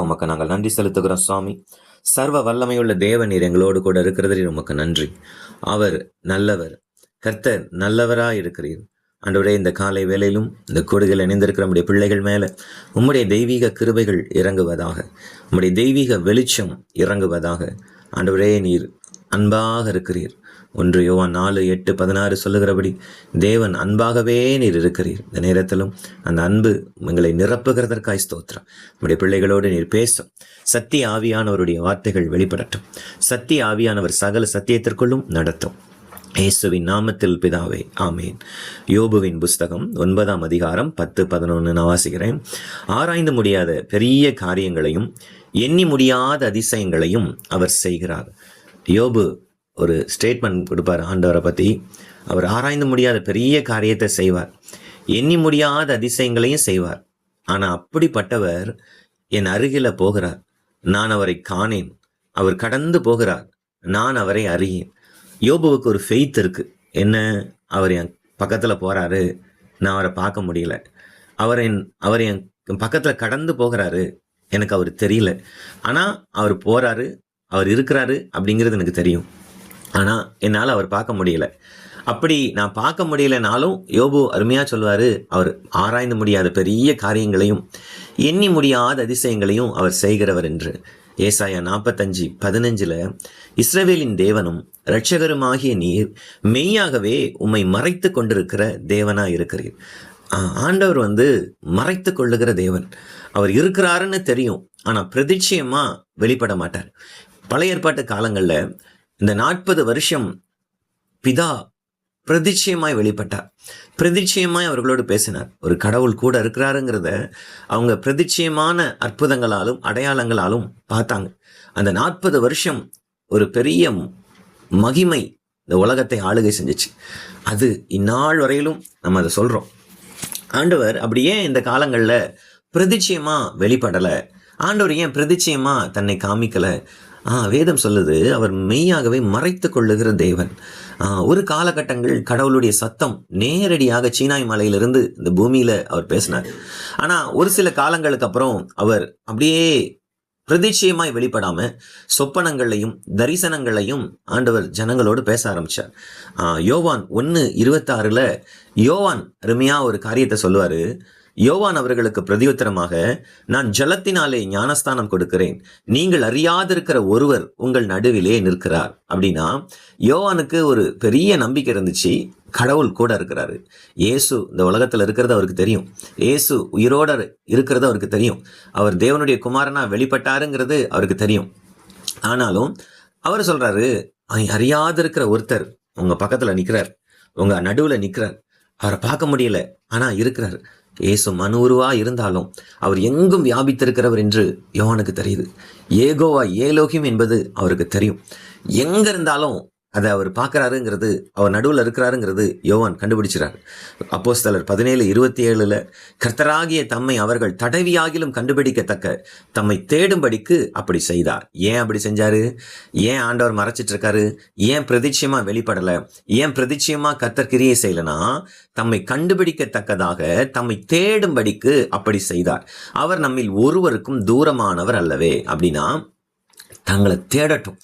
உமக்கு நாங்கள் நன்றி செலுத்துகிறோம் சுவாமி. சர்வ வல்லமையுள்ள தேவநீர் எங்களோடு கூட இருக்கிறதில் உமக்கு நன்றி. அவர் நல்லவர் கர்த்தர் நல்லவராக இருக்கிறீர். அன்றுவரே இந்த காலை வேலையிலும் இந்த கூடுகள் இணைந்திருக்கிற நம்முடைய பிள்ளைகள் மேலே உம்முடைய தெய்வீக கிருபைகள் இறங்குவதாக உம்முடைய தெய்வீக வெளிச்சம் இறங்குவதாக அன்றுடைய நீர் அன்பாக இருக்கிறீர். ஒன்று யோவா நாலு எட்டு பதினாறு சொல்லுகிறபடி தேவன் அன்பாகவே நீர் இருக்கிறீர். இந்த நேரத்திலும் அந்த அன்பு எங்களை நிரப்புகிறதற்காய் ஸ்தோத்திரம். நம்முடைய பிள்ளைகளோடு நீர் பேசும். சத்திய ஆவியானவருடைய வார்த்தைகள் வெளிப்படட்டும். சத்திய ஆவியானவர் சகல சத்தியத்திற்குள்ளும் நடத்தும். இயேசுவின் நாமத்தில் பிதாவே ஆமேன். யோபுவின் புஸ்தகம் ஒன்பதாம் அதிகாரம் பத்து பதினொன்று நான் வாசிக்கிறேன். ஆராய்ந்து முடியாத பெரிய காரியங்களையும் எண்ணி முடியாத அதிசயங்களையும் அவர் செய்கிறார். யோபு ஒரு ஸ்டேட்மெண்ட் கொடுப்பார் ஆண்டவரை பற்றி அவர் ஆராய்ந்து முடியாத பெரிய காரியத்தை செய்வார். எண்ணி முடியாத அதிசயங்களையும் செய்வார். ஆனால் அப்படிப்பட்டவர் என் அருகில போகிறார். நான் அவரை காணேன். அவர் கடந்து போகிறார். நான் அவரை அறியேன். யோபுவுக்கு ஒரு ஃபெய்த் இருக்கு. என்ன? அவர் என் பக்கத்தில் போகிறாரு நான் அவரை பார்க்க முடியல. அவர் என் அவர் என் பக்கத்தில் கடந்து போகிறாரு. எனக்கு அவர் தெரியல. ஆனால் அவர் போகிறாரு அவர் இருக்கிறாரு அப்படிங்கிறது எனக்கு தெரியும். ஆனால் என்னால் அவர் பார்க்க முடியல. அப்படி நான் பார்க்க முடியலனாலும் யோபு அருமையாக சொல்வார் அவர் ஆராய்ந்து முடியாத பெரிய காரியங்களையும் எண்ணி முடியாத அதிசயங்களையும் அவர் செய்கிறவர் என்று. ஏசாயா நாற்பத்தஞ்சு பதினஞ்சில் இஸ்ரவேலின் தேவனும் இரட்சகருமாகிய நீர் மெய்யாகவே உம்மை மறைத்து கொண்டிருக்கிற தேவனாக இருக்கிறீர். ஆண்டவர் வந்து மறைத்து கொள்ளுகிற தேவன். அவர் இருக்கிறாருன்னு தெரியும் ஆனால் பிரதிட்சயமாக வெளிப்பட மாட்டார். பழைய ஏற்பாட்டு காலங்களில் இந்த நாற்பது வருஷம் பிதா பிரதிச்சயமாய் வெளிப்பட்டார். பிரதிச்சயமாய் அவர்களோடு பேசினார். ஒரு கடவுள் கூட இருக்கிறாருங்கிறத அவங்க பிரதிச்சயமான அற்புதங்களாலும் அடையாளங்களாலும் பார்த்தாங்க. அந்த நாற்பது வருஷம் ஒரு பெரிய மகிமை இந்த உலகத்தை ஆளுகை செஞ்சுச்சு. அது இந்நாள் வரையிலும் நம்ம அதை சொல்கிறோம் ஆண்டவர் அப்படியே இந்த காலங்களில் பிரதிச்சயமாக வெளிப்படலை. ஆண்டவர் ஏன் பிரதிச்சயமாக தன்னை காமிக்கலை? ஆ வேதம் சொல்லுது அவர் மெய்யாகவே மறைத்து கொள்ளுகிற தேவன். ஒரு காலகட்டங்கள் கடவுளுடைய சத்தம் நேரடியாக சீனாய் மலையிலிருந்து இந்த பூமியில் அவர் பேசினார். ஆனால் ஒரு சில காலங்களுக்கு அப்புறம் அவர் அப்படியே பிரதிச்சயமாய் வெளிப்படாம சொப்பனங்களையும் தரிசனங்களையும் ஆண்டவர் ஜனங்களோடு பேச ஆரம்பிச்சார். யோவான் ஒன்று இருபத்தாறுல யோவான் அருமையா ஒரு காரியத்தை சொல்லுவாரு. யோவான் அவர்களுக்கு பிரதியுத்தரமாக நான் ஜலத்தினாலே ஞானஸ்தானம் கொடுக்கிறேன். நீங்கள் அறியாதிருக்கிற ஒருவர் உங்கள் நடுவிலே நிற்கிறார். அப்படின்னா யோவானுக்கு ஒரு பெரிய நம்பிக்கை இருந்துச்சு. கடவுள் கூட இருக்கிறாரு. இயேசு இந்த உலகத்தில் இருக்கிறது அவருக்கு தெரியும். ஏசு உயிரோட இருக்கிறது அவருக்கு தெரியும். அவர் தேவனுடைய குமாரனா வெளிப்பட்டாருங்கிறது அவருக்கு தெரியும். ஆனாலும் அவர் சொல்றாரு அறியாதிருக்கிற ஒருத்தர் உங்க பக்கத்துல நிற்கிறார் உங்க நடுவில் நிற்கிறார் அவரை பார்க்க முடியல. ஆனால் இருக்கிறார். இயேசு மனு உருவா இருந்தாலும் அவர் எங்கும் வியாபித்திருக்கிறவர் என்று யோவானுக்கு தெரியுது. ஏகோவா ஏலோகியம் என்பது அவருக்கு தெரியும். எங்க இருந்தாலும் அதை அவர் பார்க்கறாருங்கிறது அவர் நடுவில் இருக்கிறாருங்கிறது யோவான் கண்டுபிடிச்சிறார். அப்போஸ்தலர் பதினேழு இருபத்தி ஏழில் கர்த்தராகிய தம்மை அவர்கள் தடவியாகிலும் கண்டுபிடிக்கத்தக்க தம்மை தேடும்படிக்கு அப்படி செய்தார். ஏன் அப்படி செஞ்சார்? ஏன் ஆண்டவர் மறைச்சிட்டு இருக்காரு ஏன் பிரதிட்சியமாக வெளிப்படலை? ஏன் பிரதிட்சியமாக கர்த்தர் கிரியை செய்யலனா தம்மை கண்டுபிடிக்கத்தக்கதாக தம்மை தேடும்படிக்கு அப்படி செய்தார். அவர் நம்மில் ஒருவருக்கும் தூரமானவர் அல்லவே. அப்படின்னா தங்களை தேடட்டும்.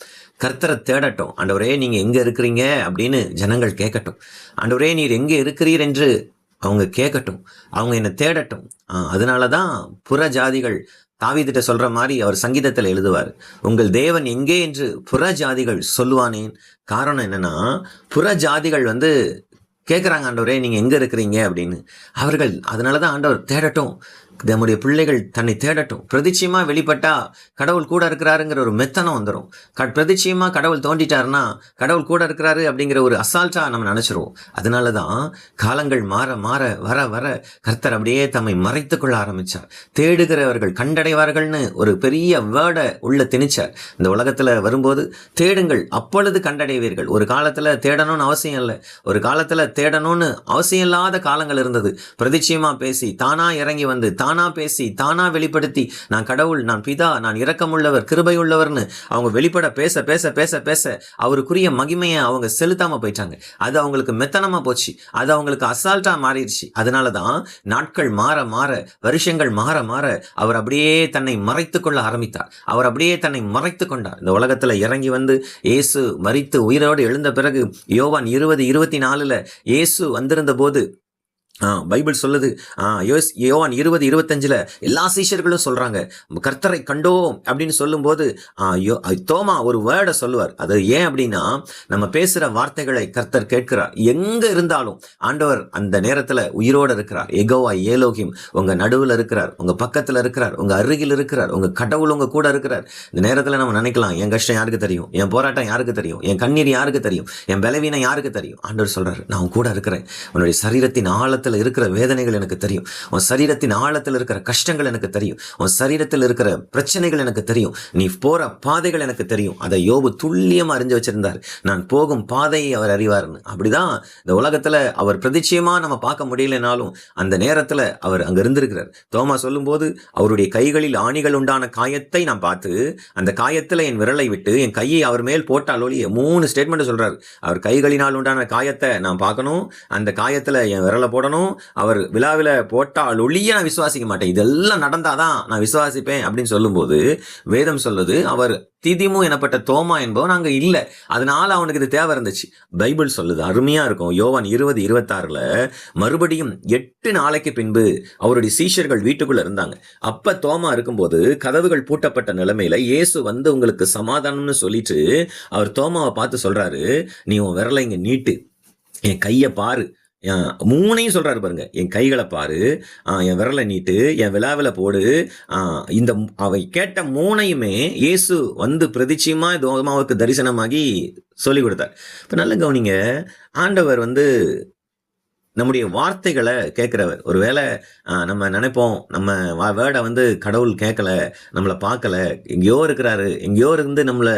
கர்த்தரை தேடட்டும். ஆண்டவரே நீங்கள் எங்கே இருக்கிறீங்க? அப்படின்னு ஜனங்கள் கேட்கட்டும். ஆண்டவரே நீர் எங்கே இருக்கிறீர் என்று அவங்க கேட்கட்டும். அவங்க என்னை தேடட்டும். அதனால தான் புற ஜாதிகள் தாவிதிட்ட சொல்கிற மாதிரி அவர் சங்கீதத்தில் எழுதுவார். உங்கள் தேவன் எங்கே என்று புற ஜாதிகள் சொல்லுவானேன் காரணம் என்னன்னா புற ஜாதிகள் வந்து கேட்குறாங்க ஆண்டவரே நீங்கள் எங்கே இருக்கிறீங்க? அப்படின்னு. அவர்கள் அதனால தான் ஆண்டவர் தேடட்டும். நம்முடைய பிள்ளைகள் தன்னை தேடட்டும். பிரதிச்சயமாக வெளிப்பட்டா கடவுள் கூட இருக்கிறாருங்கிற ஒரு மெத்தனம் வந்துடும் க பிரதிச்சயமாக கடவுள் தோண்டிட்டாருன்னா கடவுள் கூட இருக்கிறாரு அப்படிங்கிற ஒரு அசால்ட்டாக நம்ம நினச்சிருவோம். அதனால தான் காலங்கள் மாற மாற வர வர கர்த்தர் அப்படியே தம்மை மறைத்து கொள்ள ஆரம்பிச்சார். தேடுகிறவர்கள் கண்டடைவார்கள்னு ஒரு பெரிய வேர்டை உள்ள திணிச்சார். இந்த உலகத்தில் வரும்போது தேடுங்கள் அப்பொழுது கண்டடைவீர்கள். ஒரு காலத்தில் தேடணும்னு அவசியம் இல்லை. ஒரு காலத்தில் தேடணும்னு அவசியம் இல்லாத காலங்கள் இருந்தது. பிரதிச்சயமாக பேசி தானா இறங்கி வந்து தான் பேசி தானா வெளிப்படுத்தி நான் கடவுள் நான் பிதா நான் இரக்கமுள்ளவர் கிருபையுள்ளவர்னு அவங்க வெளிப்பட பேச பேச பேச பேச அவருக்குரிய மகிமையை அவங்க செலுத்தாம போயிட்டாங்க. அது அவங்களுக்கு மெத்தனமா போச்சு. அது அவங்களுக்கு அசால்ட்டா மாறிடுச்சு. அதனால தான் நாட்கள் மாற மாற வருஷங்கள் மாற மாற அவர் அப்படியே தன்னை மறைத்து கொள்ள ஆரம்பித்தார். அவர் அப்படியே தன்னை மறைத்து கொண்டார். இந்த உலகத்துல இறங்கி வந்து இயேசு மறித்து உயிரோடு எழுந்த பிறகு யோவான் இருபது இருபத்தி நாலுல இயேசு வந்திருந்த போது பைபிள் சொல்லுது. யோஸ் யோவான் இருபது இருபத்தஞ்சில் எல்லா சீஷர்களும் சொல்கிறாங்க கர்த்தரை கண்டோம் அப்படின்னு சொல்லும்போது யோ- தோமா ஒரு வேர்டை சொல்லுவார். அது ஏன் அப்படின்னா நம்ம பேசுகிற வார்த்தைகளை கர்த்தர் கேட்கிறார். எங்கே இருந்தாலும் ஆண்டவர் அந்த நேரத்தில் உயிரோட இருக்கிறார். எகோவா ஏலோகிம் உங்கள் நடுவில் இருக்கிறார் உங்கள் பக்கத்தில் இருக்கிறார் உங்கள் அருகில் இருக்கிறார் உங்கள் கடவுள் உங்கள் கூட இருக்கிறார். இந்த நேரத்தில் நம்ம நினைக்கலாம் என் கஷ்டம் யாருக்கு தெரியும்? என் போராட்டம் யாருக்கு தெரியும்? என் கண்ணீர் யாருக்கு தெரியும்? என் பலவீனம் யாருக்கு தெரியும்? ஆண்டவர் சொல்கிறார் நான் கூட இருக்கிறேன். உன்னுடைய சரீரத்தின் ஆழத்தில் இருக்கிற வேதனைகள் எனக்கு தெரியும். உன் சரீரத்தின் ஆழத்தில் இருக்கிற கஷ்டங்கள் எனக்கு தெரியும். உன் சரீரத்தில் இருக்கிற பிரச்சனைகள் எனக்கு தெரியும். நீ போற பாதைகள் எனக்கு தெரியும். அதை யோபு துல்லியமா அறிஞ்சு வச்சிருந்தார். நான் போகும் பாதையை அவர் அறிவார்னு. அப்படிதான் இந்த உலகத்துல அவர் பிரதிச்சயமா நம்ம பார்க்க முடியலனாலும் அந்த நேரத்தில் அவர் அங்க இருந்திருக்கிறார். தோமா சொல்லும்போது அவருடைய கைகளில் ஆணிகள் உண்டான காயத்தை நான் பார்த்து அந்த காயத்தில் என் விரலை விட்டு என் கையை அவர் மேல் போட்டால் ஒழிய மூணு ஸ்டேட்மெண்ட் சொல்கிறார் அவர் கைகளினால் உண்டான காயத்தை நான் பார்க்கணும். அந்த காயத்தில் என் விரலை போடணும். அவர் விழாவில் போட்டால் ஒழிய நான் விசுவாசிக்க மாட்டேன். இதெல்லாம் நடந்தாதான் நான் விசுவாசிப்பேன் அப்படின்னு சொல்லும்போது வேதம் சொல்லுது அவர் திதிமு எனப்பட்ட தோமா என்பவன் அங்கே இல்லை. அதனால அவனுக்கு இது தேவை இருந்துச்சு. பைபிள் சொல்லுது அருமையாக இருக்கும். யோவான் இருபது இருபத்தாறில் மறுபடியும் எட்டு நாளைக்கு பின்பு அவருடைய சீஷர்கள் வீட்டுக்குள்ளே இருந்தாங்க. அப்போ தோமா இருக்கும்போது கதவுகள் பூட்டப்பட்ட நிலைமையில் இயேசு வந்து உங்களுக்கு சமாதானம்னு சொல்லிட்டு அவர் தோமாவை பார்த்து சொல்கிறாரு நீ உன் விரலை இங்கே நீட்டு. என் கையை பாரு. மூணையும் சொல்கிறாரு பாருங்க. என் கைகளை பாரு. என் விரலை நீட்டு. என் விழாவில் போடு. இந்த அவை கேட்ட மூணையுமே இயேசு வந்து பிரதிச்சியமா தோமாவுக்கு தரிசனமாகி சொல்லி கொடுத்தார். இப்போ நல்ல கவனிங்க. ஆண்டவர் வந்து நம்முடைய வார்த்தைகளை கேட்குறவர். ஒருவேளை நம்ம நினைப்போம் நம்ம வேர்டை வந்து கடவுள் கேட்கல நம்மளை பார்க்கல எங்கேயோ இருக்கிறாரு எங்கேயோ இருந்து நம்மளை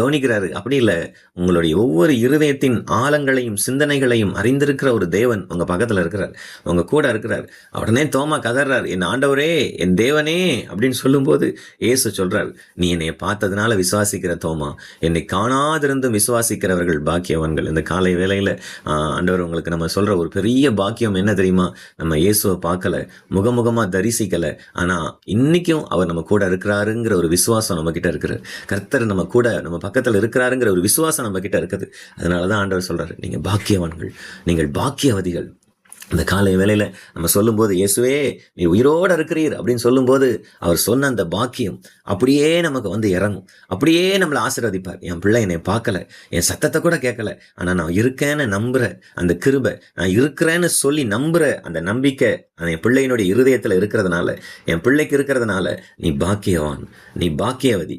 கவனிக்கிறாரு. அப்படி இல்லை. உங்களுடைய ஒவ்வொரு இருதயத்தின் ஆழங்களையும் சிந்தனைகளையும் அறிந்திருக்கிற ஒரு தேவன் உங்கள் பக்கத்தில் இருக்கிறார். உங்கள் கூட இருக்கிறார். உடனே தோமா கதறார். என் ஆண்டவரே என் தேவனே அப்படின்னு சொல்லும்போது இயேசு சொல்கிறார் நீ என்னை பார்த்ததுனால விசுவாசிக்கிற தோமா? என்னை காணாதிருந்தும் விசுவாசிக்கிறவர்கள் பாக்கியவான்கள். இந்த காலை வேலையில் ஆண்டவர் உங்களுக்கு நம்ம சொல்கிற ஒரு பெரிய பாக்கியம் என்ன தெரியுமா? நம்ம இயேசுவை பார்க்கல முகமுகமாக தரிசிக்கல. ஆனால் இன்னைக்கும் அவர் நம்ம கூட இருக்கிறாருங்கிற ஒரு விசுவாசம் நம்ம கிட்ட கர்த்தர் நம்ம கூட நம்ம பக்கத்தில் இருக்கிறாருங்கிற ஒரு விசுவாசம் நம்ம கிட்ட இருக்குது. அதனாலதான் ஆண்டவர் சொல்றாரு நீங்கள் பாக்கியவான்கள் நீங்கள் பாக்கியவதிகள். இந்த காலை வேலையில் நம்ம சொல்லும்போது இயேசுவே நீ உயிரோட இருக்கிறீர். அப்படின்னு சொல்லும்போது அவர் சொன்ன அந்த பாக்கியம் அப்படியே நமக்கு வந்து இறங்கும். அப்படியே நம்மளை ஆசீர்வதிப்பார். என் பிள்ளை என்னை பார்க்கல. என் சத்தத்தை கூட கேட்கல. ஆனால் நான் இருக்கேன்னு நம்புகிற அந்த கிருபை நான் இருக்கிறேன்னு சொல்லி நம்புகிற அந்த நம்பிக்கை அந்த என் பிள்ளையினுடைய இருதயத்தில் இருக்கிறதுனால என் பிள்ளைக்கு இருக்கிறதுனால நீ பாக்கியவான். நீ பாக்கியவதி.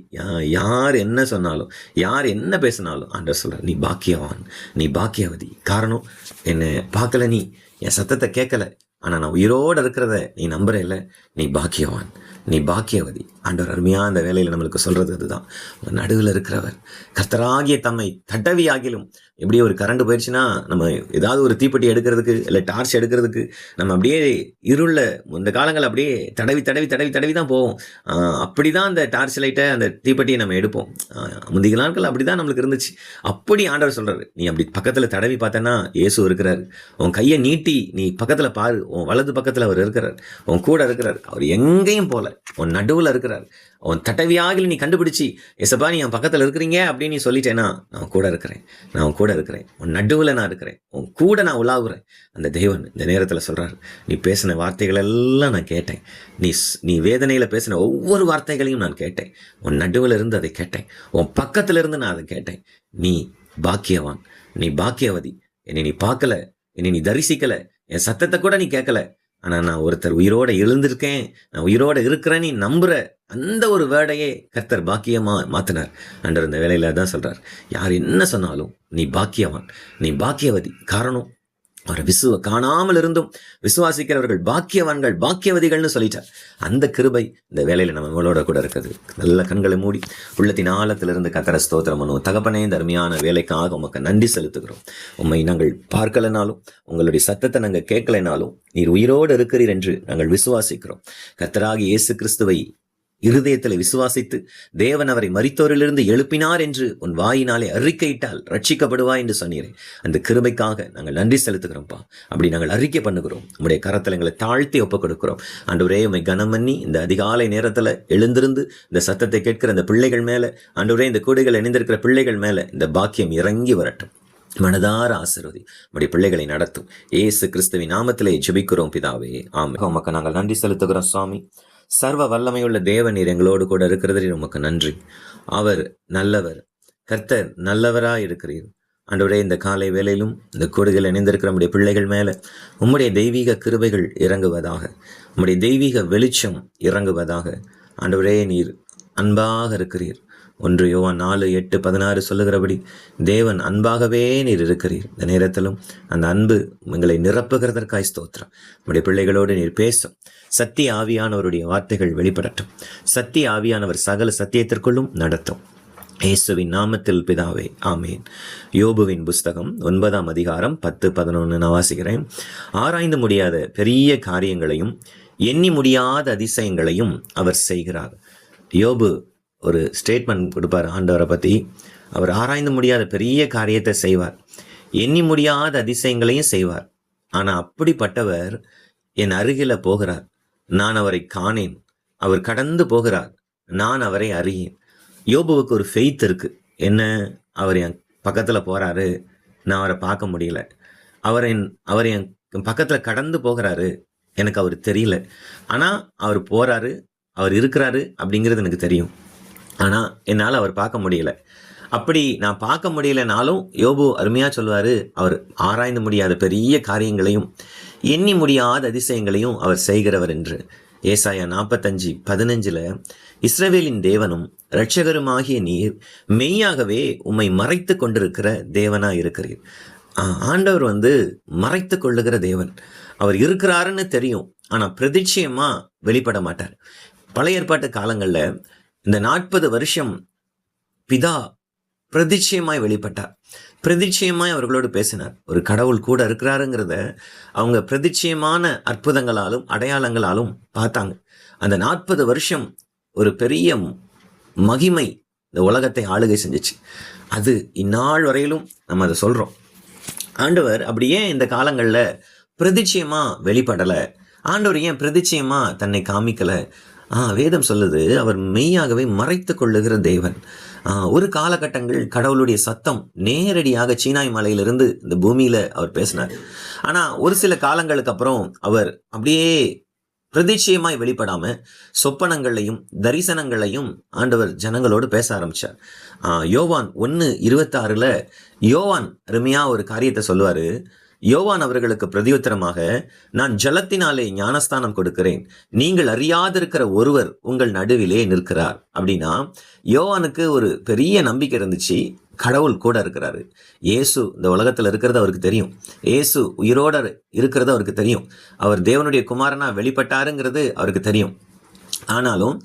யார் என்ன சொன்னாலும் யார் என்ன பேசினாலும் அன்றை சொல்ற நீ பாக்கியவான். நீ பாக்கியவதி. காரணம் என்னை பார்க்கல நீ. என் சத்தத்தை கேட்கல. ஆனால் நான் உயிரோட இருக்கிறத நீ நம்புற இல்லை நீ பாக்கியவான். நீ பாக்கியவதி. ஆண்டவர் அருமையாக அந்த வேலையில் நம்மளுக்கு சொல்கிறது அதுதான். உங்க நடுவில் இருக்கிறவர். கர்த்தராகிய தம்மை தட்டவியாகிலும் எப்படி ஒரு கரண்ட் போயிடுச்சுன்னா நம்ம ஏதாவது ஒரு தீப்பெட்டி எடுக்கிறதுக்கு இல்லை டார்ச் எடுக்கிறதுக்கு நம்ம அப்படியே இருள இந்த காலங்கள் அப்படியே தடவி தடவி தடவி தடவி தான் போவோம் அப்படி தான் அந்த டார்ச் லைட்டை அந்த தீப்பெட்டியை நம்ம எடுப்போம். முந்தைய நாட்கள் அப்படிதான் நம்மளுக்கு இருந்துச்சு. அப்படி ஆண்டவர் சொல்கிறார் நீ அப்படி பக்கத்தில் தடவி பார்த்தேன்னா இயேசு இருக்கிறார். உன் கையை நீட்டி நீ பக்கத்தில் பாரு. உன் வலது பக்கத்தில் அவர் இருக்கிறார். உன் கூட இருக்கிறார். அவர் எங்கேயும் போகல உன் நடுவில் இருக்கிறார். இருக்கிறார் அவன் தட்டவியாக நீ கண்டுபிடிச்சி. எசப்பா நீ என் பக்கத்துல இருக்கிறீங்க? அப்படின்னு நீ சொல்லிட்டேன்னா நான் கூட இருக்கிறேன். நான் அவன் கூட இருக்கிறேன். உன் நடுவுல நான் இருக்கிறேன். உன் கூட நான் உலாவுறேன். அந்த தேவன் இந்த நேரத்துல சொல்றாரு. நீ பேசின வார்த்தைகள் எல்லாம் நான் கேட்டேன். நீ நீ வேதனையில பேசின ஒவ்வொரு வார்த்தைகளையும் நான் கேட்டேன். உன் நடுவுல இருந்து அதை கேட்டேன். உன் பக்கத்துல இருந்து நான் அதை கேட்டேன். நீ பாக்கியவான். நீ பாக்கியவதி. என்னை நீ பார்க்கல. என்னை நீ தரிசிக்கல. என் சத்தத்தை கூட நீ கேட்கல. ஆனா நான் ஒருத்தர் உயிரோட எழுந்திருக்கேன். நான் உயிரோட இருக்கிறேன் நீ நம்புற அந்த ஒரு வேர்டையே கர்த்தர் பாக்கியமாக மாற்றினார் அண்டர் இந்த வேலையில் தான் சொல்கிறார் யார் என்ன சொன்னாலும் நீ பாக்கியவான் நீ பாக்கியவதி. காரணம் அவரை விசுவ காணாமல் இருந்தும் விசுவாசிக்கிறவர்கள் பாக்கியவான்கள் பாக்கியவதிகள்னு சொல்லிட்டார். அந்த கிருபை இந்த வேலையில் நம்ம நம்மளோட கூட இருக்குது. நல்ல கண்களை மூடி உள்ளத்தின் ஆழத்திலிருந்து கத்தர ஸ்தோத்திரம் பண்ணுவோம். தகப்பனே இந்த அருமையான வேலைக்காக உமக்கு நன்றி செலுத்துகிறோம். உம்மை நாங்கள் பார்க்கலைனாலும் உங்களுடைய சத்தத்தை நாங்கள் கேட்கலைனாலும் நீர் உயிரோடு இருக்கிறீர் என்று நாங்கள் விசுவாசிக்கிறோம். கத்தராகி இயேசு கிறிஸ்துவை இருதயத்தில் விசுவாசித்து தேவன் அவரை மறித்தோரிலிருந்து எழுப்பினார் என்று உன் வாயினாலே அறிக்கையிட்டால் ரட்சிக்கப்படுவா என்று சொன்னீரே. அந்த கிருபைக்காக நாங்கள் நன்றி செலுத்துகிறோம்ப்பா. அப்படி நாங்கள் அறிக்கை பண்ணுகிறோம். உம்முடைய கரத்தில் எங்களை தாழ்த்தி ஒப்புக் கொடுக்கிறோம் ஆண்டவரே உம்மை கனம் பண்ணி இந்த அதிகாலை நேரத்தில் எழுந்திருந்து இந்த சத்தத்தை கேட்கிற அந்த பிள்ளைகள் மேலே ஆண்டவரே இந்த கூடைகள் இணைந்திருக்கிற பிள்ளைகள் மேலே இந்த பாக்கியம் இறங்கி வரட்டும். மனதார ஆசிர்வதி. நம்முடைய பிள்ளைகளை நடத்தும். ஏசு கிறிஸ்துவின் நாமத்திலே ஜெபிக்கிறோம் பிதாவே. ஆமாம் உமக்கு நாங்கள் நன்றி செலுத்துகிறோம் சுவாமி. சர்வ வல்லமையுள்ள தேவநீர் எங்களோடு கூட இருக்கிறதில் உமக்கு நன்றி. அவர் நல்லவர். கர்த்தர் நல்லவராக இருக்கிறீர். ஆண்டவரே இந்த காலை வேலையிலும் இந்த கூடுகள் இணைந்திருக்கிற நம்முடைய பிள்ளைகள் மேலே உம்முடைய தெய்வீக கிருபைகள் இறங்குவதாக உம்முடைய தெய்வீக வெளிச்சம் இறங்குவதாக ஆண்டவரே நீர் அன்பாக இருக்கிறீர். ஒன்று யோவான் நாலு எட்டு பதினாறு சொல்லுகிறபடி தேவன் அன்பாகவே நீர் இருக்கிறீர். இந்த நேரத்திலும் அந்த அன்பு உங்களை நிரப்புகிறதற்காய் ஸ்தோத்திரம். நம்முடைய பிள்ளைகளோடு நீர் பேசும். சத்திய ஆவியானவருடைய வார்த்தைகள் வெளிப்படட்டும். சத்திய ஆவியானவர் சகல சத்தியத்திற்குள்ளும் நடத்தும். இயேசுவின் நாமத்தில் பிதாவே ஆமேன். யோபுவின் புஸ்தகம் ஒன்பதாம் அதிகாரம் பத்து பதினொன்று நான் வாசிக்கிறேன். ஆராய்ந்து முடியாத பெரிய காரியங்களையும் எண்ணி முடியாத அதிசயங்களையும் அவர் செய்கிறார். யோபு ஒரு ஸ்டேட்மெண்ட் கொடுப்பார் ஆண்டவரை பற்றி அவர் ஆராய்ந்து முடியாத பெரிய காரியத்தை செய்வார். எண்ணி முடியாத அதிசயங்களையும் செய்வார். ஆனால் அப்படிப்பட்டவர் என் அருகில போகிறார். நான் அவரை காணேன். அவர் கடந்து போகிறார். நான் அவரை அறியேன். யோபுவுக்கு ஒரு ஃபெய்த் இருக்கு. என்ன? அவர் என் பக்கத்தில் போகிறாரு நான் அவரை பார்க்க முடியல. அவர் என் அவர் என் பக்கத்தில் கடந்து போகிறாரு. எனக்கு அவர் தெரியல. ஆனால் அவர் போகிறாரு அவர் இருக்கிறாரு அப்படிங்கிறது எனக்கு தெரியும். ஆனால் என்னால் அவர் பார்க்க முடியல. அப்படி நான் பார்க்க முடியலனாலும் யோபு அருமையாக சொல்வார் அவர் ஆராய்ந்து முடியாத பெரிய காரியங்களையும் எண்ணி முடியாத அதிசயங்களையும் அவர் செய்கிறவர் என்று. ஏசாயா நாற்பத்தஞ்சு பதினஞ்சில் இஸ்ரவேலின் தேவனும் இரட்சகருமாகிய நீர் மெய்யாகவே உம்மை மறைத்து கொண்டிருக்கிற தேவனாக இருக்கிறீர். ஆண்டவர் வந்து மறைத்து கொள்ளுகிற தேவன். அவர் இருக்கிறாருன்னு தெரியும் ஆனால் பிரதிச்சயமாக வெளிப்பட மாட்டார். பழைய ஏற்பாட்டு காலங்களில் இந்த நாற்பது வருஷம் பிதா பிரதிச்சயமாய் வெளிப்பட்டார். பிரதிச்சயமாய் அவர்களோடு பேசினார். ஒரு கடவுள் கூட இருக்கிறாருங்கிறத அவங்க பிரதிச்சயமான அற்புதங்களாலும் அடையாளங்களாலும் பார்த்தாங்க. அந்த நாற்பது வருஷம் ஒரு பெரிய மகிமை இந்த உலகத்தை ஆளுகை செஞ்சுச்சு. அது இந்நாள் வரையிலும் நம்ம அதை சொல்கிறோம் ஆண்டவர் அப்படி ஏன் இந்த காலங்களில் பிரதிச்சயமாக வெளிப்படலை? ஆண்டவர் ஏன் பிரதிச்சயமா தன்னை காமிக்கலை? வேதம் சொல்லுது அவர் மெய்யாகவே மறைத்து கொள்ளுகிற தேவன். ஒரு காலகட்டங்கள் கடவுளுடைய சத்தம் நேரடியாக சீனாய் மலையிலிருந்து இந்த பூமியில அவர் பேசினார். ஆனா ஒரு சில காலங்களுக்கு அப்புறம் அவர் அப்படியே பிரதிச்சயமாய் வெளிப்படாம சொப்பனங்களையும் தரிசனங்களையும் ஆண்டவர் ஜனங்களோடு பேச ஆரம்பிச்சார். யோவான் ஒன்று இருபத்தாறுல யோவான் அருமையா ஒரு காரியத்தை சொல்லுவாரு. யோவான் அவர்களுக்கு பிரதியுத்தரமாக நான் ஜலத்தினாலே ஞானஸ்தானம் கொடுக்கிறேன். நீங்கள் அறியாதிருக்கிற ஒருவர் உங்கள் நடுவிலே நிற்கிறார். அப்படின்னா யோவானுக்கு ஒரு பெரிய நம்பிக்கை இருந்துச்சு. கடவுள் கூட இருக்கிறாரு. இயேசு இந்த உலகத்தில் இருக்கிறது அவருக்கு தெரியும். இயேசு உயிரோட இருக்கிறது அவருக்கு தெரியும். அவர் தேவனுடைய குமாரனா வெளிப்பட்டாருங்கிறது அவருக்கு தெரியும். ஆனாலும்